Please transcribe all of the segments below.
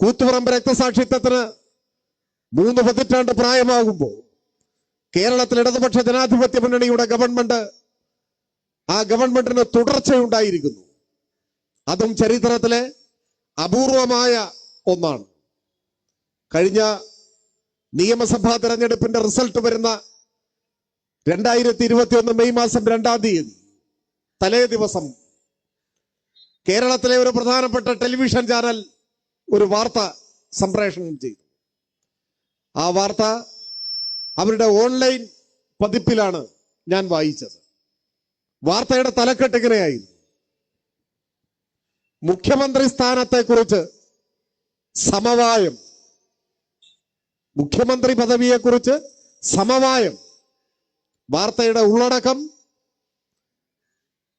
കൂത്തുപറമ്പ് രക്തസാക്ഷിത്വത്തിന് മൂന്ന് പതിറ്റാണ്ട് പ്രായമാകുമ്പോൾ കേരളത്തിൽ ഇടതുപക്ഷ ജനാധിപത്യ മുന്നണിയുടെ ഗവൺമെന്റ് ആ ഗവൺമെന്റിന് തുടർച്ചയുണ്ടായിരിക്കുന്നു. അതും ചരിത്രത്തിലെ അപൂർവമായ ഒന്നാണ്. കഴിഞ്ഞ നിയമസഭാ തെരഞ്ഞെടുപ്പിന്റെ റിസൾട്ട് വരുന്ന രണ്ടായിരത്തി ഇരുപത്തി ഒന്ന് മെയ് മാസം രണ്ടാം തീയതി തലേ ദിവസം കേരളത്തിലെ ഒരു പ്രധാനപ്പെട്ട ടെലിവിഷൻ ചാനൽ ഒരു വാർത്ത സംപ്രേഷണം ചെയ്തു. ആ വാർത്ത അവരുടെ ഓൺലൈൻ പതിപ്പിലാണ് ഞാൻ വായിച്ചത്. വാർത്തയുടെ തലക്കെട്ട് ഇങ്ങനെയായിരുന്നു. മുഖ്യമന്ത്രി സ്ഥാനത്തെക്കുറിച്ച് സമവായം മുഖ്യമന്ത്രി പദവിയെക്കുറിച്ച് സമവായം വാർത്തയുടെ ഉള്ളടക്കം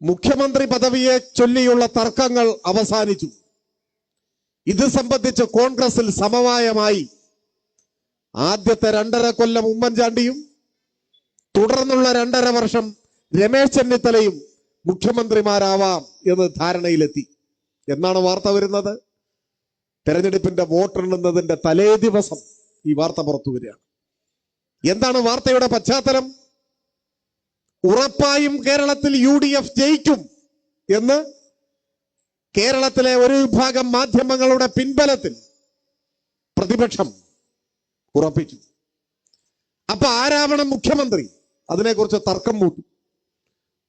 മുഖ്യമന്ത്രി പദവിയെ ചൊല്ലിയുള്ള തർക്കങ്ങൾ അവസാനിച്ചു. ഇത് സംബന്ധിച്ച് കോൺഗ്രസിൽ സമവായമായി ആദ്യത്തെ രണ്ടര കൊല്ലം ഉമ്മൻചാണ്ടിയും തുടർന്നുള്ള രണ്ടര വർഷം രമേശ് ചെന്നിത്തലയും മുഖ്യമന്ത്രിമാരാവാം എന്ന് ധാരണയിലെത്തി. എന്നാണ് വാർത്ത വരുന്നത്? തെരഞ്ഞെടുപ്പിന്റെ വോട്ടെണ്ണുന്നതിന്റെ തലേ ദിവസം ഈ വാർത്ത പുറത്തു വരികയാണ്. എന്താണ് വാർത്തയുടെ പശ്ചാത്തലം? ഉറപ്പായും കേരളത്തിൽ യു ജയിക്കും എന്ന് കേരളത്തിലെ ഒരു വിഭാഗം മാധ്യമങ്ങളുടെ പിൻബലത്തിൽ പ്രതിപക്ഷം ഉറപ്പിച്ചു. അപ്പൊ ആരാവണം മുഖ്യമന്ത്രി? അതിനെക്കുറിച്ച് തർക്കം മൂട്ടി.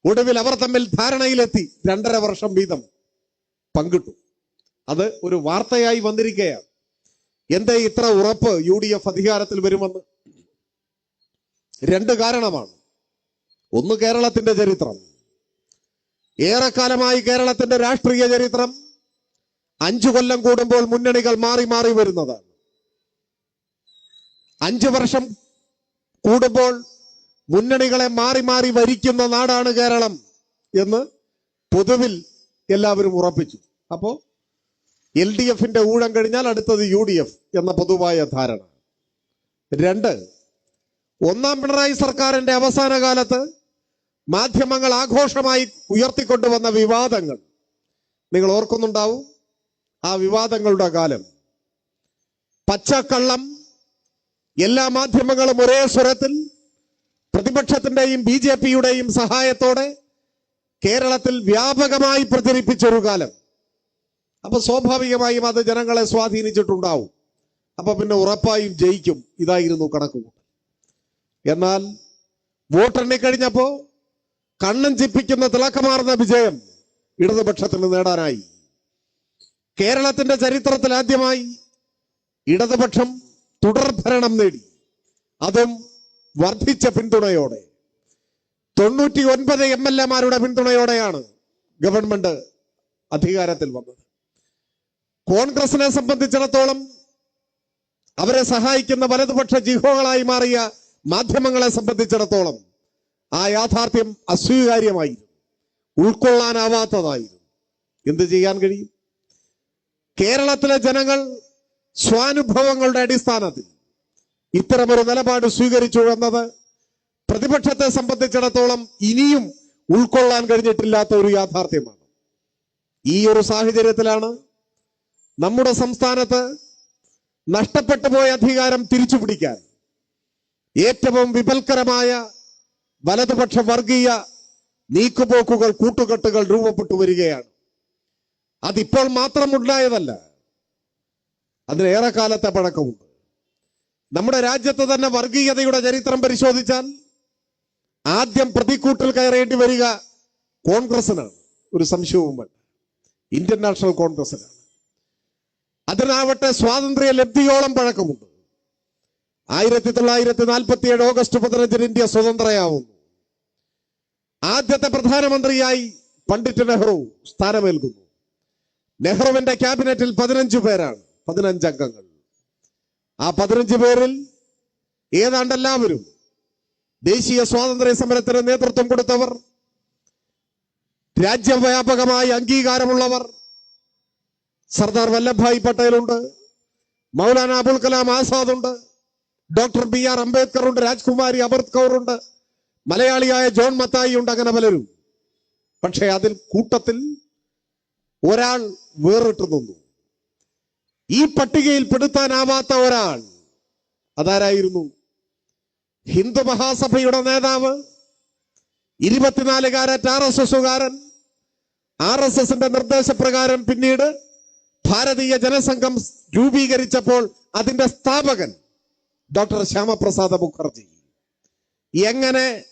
ഒടുവിൽ അവർ തമ്മിൽ ധാരണയിലെത്തി രണ്ടര വർഷം വീതം പങ്കിട്ടു. അത് ഒരു വാർത്തയായി വന്നിരിക്കുകയാണ്. എന്തേ ഇത്ര ഉറപ്പ് യു ഡി എഫ് അധികാരത്തിൽ വരുമെന്ന്? രണ്ട് കാരണമാണ്. ഒന്ന് കേരളത്തിന്റെ ചരിത്രം. ഏറെക്കാലമായി കേരളത്തിന്റെ രാഷ്ട്രീയ ചരിത്രം അഞ്ചു കൊല്ലം കൂടുമ്പോൾ മുന്നണികൾ മാറി മാറി വരുന്നത്. അഞ്ചു വർഷം കൂടുമ്പോൾ മുന്നണികളെ മാറി മാറി വരിക്കുന്ന നാടാണ് കേരളം എന്ന് പൊതുവിൽ എല്ലാവരും ഉറപ്പിച്ചു. അപ്പോ എൽ ഡി എഫിന്റെ ഊഴം കഴിഞ്ഞാൽ അടുത്തത് യു ഡി എഫ് എന്ന പൊതുവായ ധാരണ. രണ്ട് ഒന്നാം പിണറായി സർക്കാരിന്റെ അവസാന കാലത്ത് മാധ്യമങ്ങൾ ആഘോഷമായി ഉയർത്തിക്കൊണ്ടുവന്ന വിവാദങ്ങൾ. നിങ്ങൾ ഓർക്കുന്നുണ്ടാവും ആ വിവാദങ്ങളുടെ കാലം. പച്ചക്കള്ളം എല്ലാ മാധ്യമങ്ങളും ഒരേ സ്വരത്തിൽ പ്രതിപക്ഷത്തിന്റെയും ബി ജെ പിയുടെയും സഹായത്തോടെ കേരളത്തിൽ വ്യാപകമായി പ്രചരിപ്പിച്ചൊരു കാലം. അപ്പൊ സ്വാഭാവികമായും അത് ജനങ്ങളെ സ്വാധീനിച്ചിട്ടുണ്ടാവും. അപ്പൊ പിന്നെ ഉറപ്പായും ജയിക്കും. ഇതായിരുന്നു കണക്കുകൂട്ടൽ. എന്നാൽ വോട്ടെണ്ണി കണ്ണൻ ചിപ്പിക്കുന്ന തിളക്കമാർന്ന വിജയം ഇടതുപക്ഷത്തിന് നേടാനായി. കേരളത്തിന്റെ ചരിത്രത്തിൽ ആദ്യമായി ഇടതുപക്ഷം തുടർഭരണം നേടി. അതും വർദ്ധിച്ച പിന്തുണയോടെ. തൊണ്ണൂറ്റി ഒൻപത് എം എൽ എമാരുടെ പിന്തുണയോടെയാണ് ഗവൺമെന്റ് അധികാരത്തിൽ വന്നത്. കോൺഗ്രസിനെ സംബന്ധിച്ചിടത്തോളം അവരെ സഹായിക്കുന്ന വലതുപക്ഷ ജിഹോകളായി മാറിയ മാധ്യമങ്ങളെ സംബന്ധിച്ചിടത്തോളം ആ യാഥാർത്ഥ്യം അസ്വീകാര്യമായിരുന്നു. ഉൾക്കൊള്ളാനാവാത്തതായിരുന്നു. എന്ത് ചെയ്യാൻ കഴിയും? കേരളത്തിലെ ജനങ്ങൾ സ്വാനുഭവങ്ങളുടെ അടിസ്ഥാനത്തിൽ ഇത്തരമൊരു നിലപാട് സ്വീകരിച്ചു എന്നത് പ്രതിപക്ഷത്തെ സംബന്ധിച്ചിടത്തോളം ഇനിയും ഉൾക്കൊള്ളാൻ കഴിഞ്ഞിട്ടില്ലാത്ത ഒരു യാഥാർത്ഥ്യമാണ്. ഈ ഒരു സാഹചര്യത്തിലാണ് നമ്മുടെ സംസ്ഥാനത്ത് നഷ്ടപ്പെട്ടു പോയ അധികാരം തിരിച്ചു പിടിക്കാൻ ഏറ്റവും വിപൽക്കരമായ വലതുപക്ഷ വർഗീയ നീക്കുപോക്കുകൾ കൂട്ടുകെട്ടുകൾ രൂപപ്പെട്ടു വരികയാണ്. അതിപ്പോൾ മാത്രം ഉണ്ടായതല്ല അതിന് ഏറെ കാലത്തെ പഴക്കമുണ്ട്. നമ്മുടെ രാജ്യത്ത് തന്നെ വർഗീയതയുടെ ചരിത്രം പരിശോധിച്ചാൽ ആദ്യം പ്രതിക്കൂട്ടിൽ കയറേണ്ടി വരിക കോൺഗ്രസിനാണ് ഒരു സംശയവും വേണ്ട. ഇന്ത്യൻ നാഷണൽ കോൺഗ്രസിനാണ് അതിനാവട്ടെ സ്വാതന്ത്ര്യ ലബ്ധിയോളം പഴക്കമുണ്ട്. ആയിരത്തി തൊള്ളായിരത്തി നാൽപ്പത്തി ഏഴ് ഓഗസ്റ്റ് പതിനഞ്ചിന് ഇന്ത്യ സ്വതന്ത്രയാവുന്നു. ആദ്യത്തെ പ്രധാനമന്ത്രിയായി പണ്ഡിറ്റ് നെഹ്റു സ്ഥാനമേൽക്കുന്നു. നെഹ്റുവിന്റെ ക്യാബിനറ്റിൽ പതിനഞ്ച് പേരാണ് പതിനഞ്ച് അംഗങ്ങൾ. ആ പതിനഞ്ച് പേരിൽ ഏതാണ്ട് എല്ലാവരും ദേശീയ സ്വാതന്ത്ര്യ സമരത്തിന് നേതൃത്വം കൊടുത്തവർ രാജ്യവ്യാപകമായി അംഗീകാരമുള്ളവർ സർദാർ വല്ലഭായ് പട്ടേലുണ്ട് മൗലാന അബുൽ കലാം ആസാദ് ഉണ്ട് ഡോക്ടർ ബി ആർ അംബേദ്കർ ഉണ്ട് രാജ്കുമാരി അമൃത് കൗർ ഉണ്ട് മലയാളിയായ ജോൺ മത്തായി ഉണ്ട് അങ്ങനെ പലരും. പക്ഷെ അതിൽ കൂട്ടത്തിൽ ഒരാൾ വേറിട്ട് നിന്നു. ഈ പട്ടികയിൽ പെടുത്താനാവാത്ത ഒരാൾ അതാരായിരുന്നു? ഹിന്ദു മഹാസഭയുടെ നേതാവ് ഇരുപത്തിനാലുകാരറ്റ് ആർ എസ് എസുകാരൻ ആർ എസ് എസിന്റെ നിർദ്ദേശപ്രകാരം പിന്നീട് ഭാരതീയ ജനസംഘം രൂപീകരിച്ചപ്പോൾ അതിന്റെ സ്ഥാപകൻ ഡോക്ടർ ശ്യാമപ്രസാദ മുഖർജി. എങ്ങനെ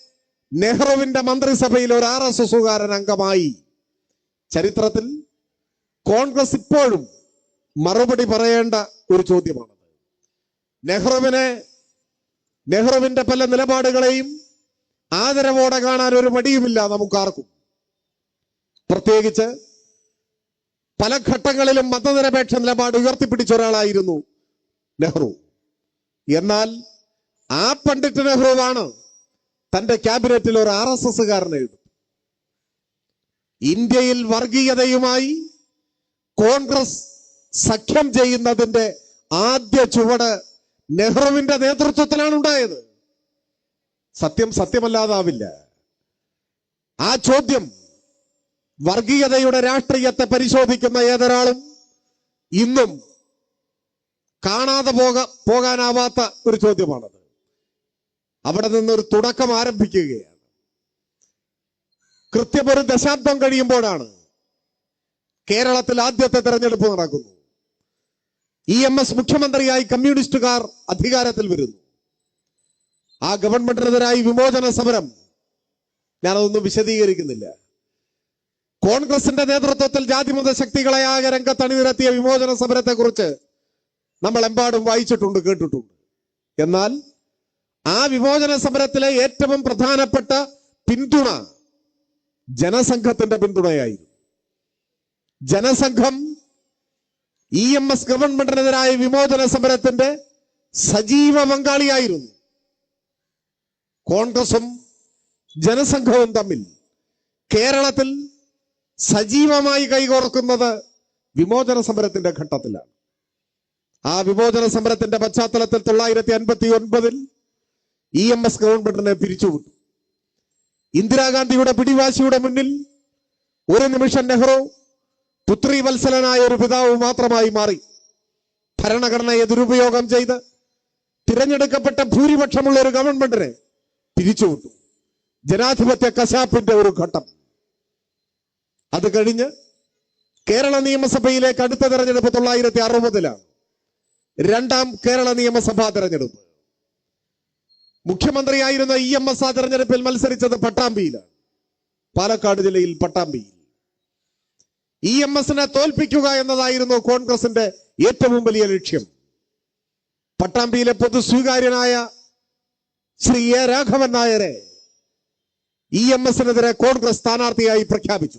നെഹ്റുവിന്റെ മന്ത്രിസഭയിൽ ഒരു ആർ എസ് എസുകാരൻ അംഗമായി ചരിത്രത്തിൽ കോൺഗ്രസ് ഇപ്പോഴും മറുപടി പറയേണ്ട ഒരു ചോദ്യമാണത്. നെഹ്റുവിനെ നെഹ്റുവിന്റെ പല നിലപാടുകളെയും ആദരവോടെ കാണാൻ ഒരു മടിയുമില്ല നമുക്കാർക്കും. പ്രത്യേകിച്ച് പല ഘട്ടങ്ങളിലും മതനിരപേക്ഷ നിലപാട് ഉയർത്തിപ്പിടിച്ച ഒരാളായിരുന്നു നെഹ്റു. എന്നാൽ ആ പണ്ഡിറ്റ് നെഹ്റുവാണ് തന്റെ ക്യാബിനറ്റിൽ ഒരു ആർ എസ് എസ്സുകാരനെ എടുത്തു ഇന്ത്യയിൽ വർഗീയതയുമായി കോൺഗ്രസ് സഖ്യം ചെയ്യുന്നതിന്റെ ആദ്യ ചുവട് നെഹ്റുവിന്റെ നേതൃത്വത്തിലാണ് ഉണ്ടായത്. സത്യം സത്യമല്ലാതാവില്ല. ആ ചോദ്യം വർഗീയതയുടെ രാഷ്ട്രീയത്തെ പരിശോധിക്കുന്ന ഏതൊരാളും ഇന്നും കാണാതെ പോക പോകാനാവാത്ത ഒരു ചോദ്യമാണത്. അവിടെ നിന്നൊരു തുടക്കം ആരംഭിക്കുകയാണ്. കൃത്യം ഒരു ദശാബ്ദം കഴിയുമ്പോഴാണ് കേരളത്തിൽ ആദ്യത്തെ തെരഞ്ഞെടുപ്പ് നടക്കുന്നു. ഇ എം എസ് മുഖ്യമന്ത്രിയായി കമ്മ്യൂണിസ്റ്റുകാർ അധികാരത്തിൽ വരുന്നു. ആ ഗവൺമെന്റിനെതിരായി വിമോചന സമരം ഞാനതൊന്നും വിശദീകരിക്കുന്നില്ല. കോൺഗ്രസിന്റെ നേതൃത്വത്തിൽ ജാതിമത ശക്തികളെ ആകെ രംഗത്ത് അണിനിരത്തിയ വിമോചന സമരത്തെ എമ്പാടും വായിച്ചിട്ടുണ്ട് കേട്ടിട്ടുണ്ട്. എന്നാൽ ആ വിമോചന സമരത്തിലെ ഏറ്റവും പ്രധാനപ്പെട്ട പിന്തുണ ജനസംഘത്തിന്റെ പിന്തുണയായിരുന്നു. ജനസംഘം ഇ എം എസ് ഗവൺമെന്റിനെതിരായ വിമോചന സമരത്തിന്റെ സജീവ പങ്കാളിയായിരുന്നു. കോൺഗ്രസും ജനസംഘവും തമ്മിൽ കേരളത്തിൽ സജീവമായി കൈകോർക്കുന്നത് വിമോചന സമരത്തിന്റെ ഘട്ടത്തിലാണ്. ആ വിമോചന സമരത്തിന്റെ പശ്ചാത്തലത്തിൽ തൊള്ളായിരത്തി അൻപത്തി ഒൻപതിൽ ഇ എം എസ് ഗവൺമെന്റിനെ പിരിച്ചുവിട്ടു. ഇന്ദിരാഗാന്ധിയുടെ പിടിവാശിയുടെ മുന്നിൽ ഒരു നിമിഷം നെഹ്റു പുത്രി വത്സലനായ ഒരു പിതാവ് മാത്രമായി മാറി ഭരണഘടനയെ ദുരുപയോഗം ചെയ്ത് തിരഞ്ഞെടുക്കപ്പെട്ട ഭൂരിപക്ഷമുള്ള ഒരു ഗവൺമെന്റിനെ പിരിച്ചുവിട്ടു. ജനാധിപത്യ കശാപ്പിന്റെ ഒരു ഘട്ടം. അത് കഴിഞ്ഞ് കേരള നിയമസഭയിലേക്ക് അടുത്ത തെരഞ്ഞെടുപ്പ് തൊള്ളായിരത്തി അറുപതിലാണ് രണ്ടാം കേരള നിയമസഭാ തെരഞ്ഞെടുപ്പ്. മുഖ്യമന്ത്രിയായിരുന്ന ഇ എം എസ് ആ തെരഞ്ഞെടുപ്പിൽ മത്സരിച്ചത് പട്ടാമ്പിയിലാണ്. പാലക്കാട് ജില്ലയിൽ പട്ടാമ്പിയിൽ. ഇ എം എസിനെ തോൽപ്പിക്കുക എന്നതായിരുന്നു കോൺഗ്രസിന്റെ ഏറ്റവും വലിയ ലക്ഷ്യം. പട്ടാമ്പിയിലെ പൊതു സ്വീകാര്യനായ ശ്രീ എ രാഘവൻ നായരെ ഇ എം എസിനെതിരെ കോൺഗ്രസ് സ്ഥാനാർത്ഥിയായി പ്രഖ്യാപിച്ചു.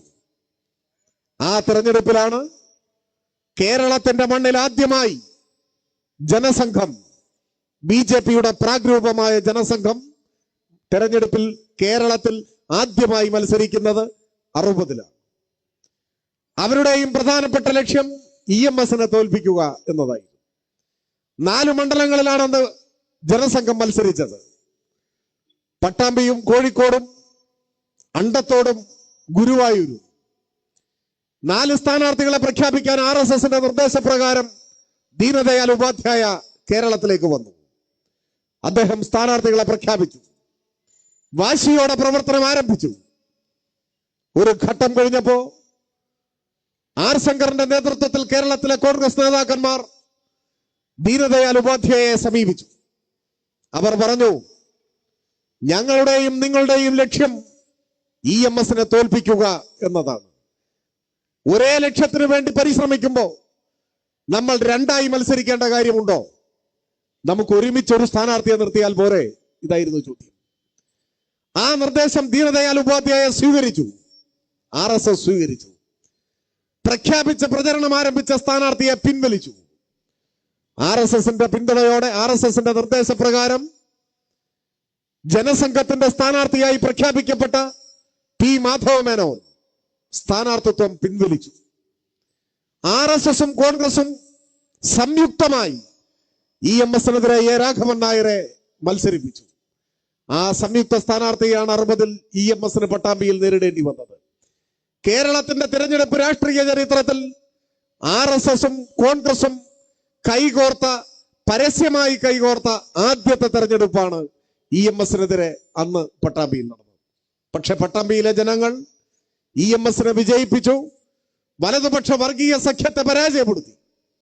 ആ തെരഞ്ഞെടുപ്പിലാണ് കേരളത്തിന്റെ മണ്ണിൽ ആദ്യമായി ജനസംഘം ബി ജെ പിയുടെ പ്രാഗ്രൂപമായ ജനസംഘം തെരഞ്ഞെടുപ്പിൽ കേരളത്തിൽ ആദ്യമായി മത്സരിക്കുന്നത് അറുപതിലാണ്. അവരുടെയും പ്രധാനപ്പെട്ട ലക്ഷ്യം ഇ എം എസിനെ തോൽപ്പിക്കുക എന്നതായിരുന്നു. നാല് മണ്ഡലങ്ങളിലാണ് അന്ന് ജനസംഘം മത്സരിച്ചത്. പട്ടാമ്പിയും കോഴിക്കോടും അണ്ടത്തോടും ഗുരുവായൂരും. നാല് സ്ഥാനാർത്ഥികളെ പ്രഖ്യാപിക്കാൻ ആർ എസ് എസിന്റെ നിർദ്ദേശപ്രകാരം ദീനദയാൽ ഉപാധ്യായ കേരളത്തിലേക്ക് വന്നു. അദ്ദേഹം സ്ഥാനാർത്ഥികളെ പ്രഖ്യാപിച്ചു. വാശിയോടെ പ്രവർത്തനം ആരംഭിച്ചു. ഒരു ഘട്ടം കഴിഞ്ഞപ്പോ ആർ ശങ്കറിന്റെ നേതൃത്വത്തിൽ കേരളത്തിലെ കോൺഗ്രസ് നേതാക്കന്മാർ ദീനദയാൽ ഉപാധ്യായയെ സമീപിച്ചു. അവർ പറഞ്ഞു ഞങ്ങളുടെയും നിങ്ങളുടെയും ലക്ഷ്യം ഇ എം എസിനെ തോൽപ്പിക്കുക എന്നതാണ്. ഒരേ ലക്ഷ്യത്തിന് വേണ്ടി പരിശ്രമിക്കുമ്പോൾ നമ്മൾ രണ്ടായി മത്സരിക്കേണ്ട കാര്യമുണ്ടോ? നമുക്ക് ഒരുമിച്ച് ഒരു സ്ഥാനാർത്ഥിയെ നിർത്തിയാൽ പോരെ? ഇതായിരുന്നു ചോദ്യം. ആ നിർദ്ദേശം ദീനദയാൽ ഉപാധ്യായ സ്വീകരിച്ചു. ആർ എസ് എസ് സ്വീകരിച്ചു. പ്രഖ്യാപിച്ച പ്രചരണം ആരംഭിച്ച സ്ഥാനാർത്ഥിയെ പിൻവലിച്ചു. ആർ എസ് എസിന്റെ പിന്തുണയോടെ ആർ എസ് എസിന്റെ നിർദ്ദേശപ്രകാരം ജനസംഘത്തിന്റെ സ്ഥാനാർത്ഥിയായി പ്രഖ്യാപിക്കപ്പെട്ട പി മാധവ മേനോൻ സ്ഥാനാർത്ഥിത്വം പിൻവലിച്ചു. ആർ എസ് എസും കോൺഗ്രസും സംയുക്തമായി ഇ എം എസിനെതിരെ എ രാഘവൻ നായരെ മത്സരിപ്പിച്ചു. ആ സംയുക്ത സ്ഥാനാർത്ഥിയാണ് അറുപതിൽ ഇ എം എസിന് പട്ടാമ്പിയിൽ നേരിടേണ്ടി വന്നത്. കേരളത്തിന്റെ തിരഞ്ഞെടുപ്പ് രാഷ്ട്രീയ ചരിത്രത്തിൽ ആർ എസ് എസും കോൺഗ്രസും കൈകോർത്ത പരസ്യമായി കൈകോർത്ത ആദ്യത്തെ തെരഞ്ഞെടുപ്പാണ് ഇ എം എസിനെതിരെ അന്ന് പട്ടാമ്പിയിൽ നടന്നത്. പക്ഷെ പട്ടാമ്പിയിലെ ജനങ്ങൾ ഇ എം എസിനെ വിജയിപ്പിച്ചു. വലതുപക്ഷ വർഗീയ സഖ്യത്തെ പരാജയപ്പെടുത്തി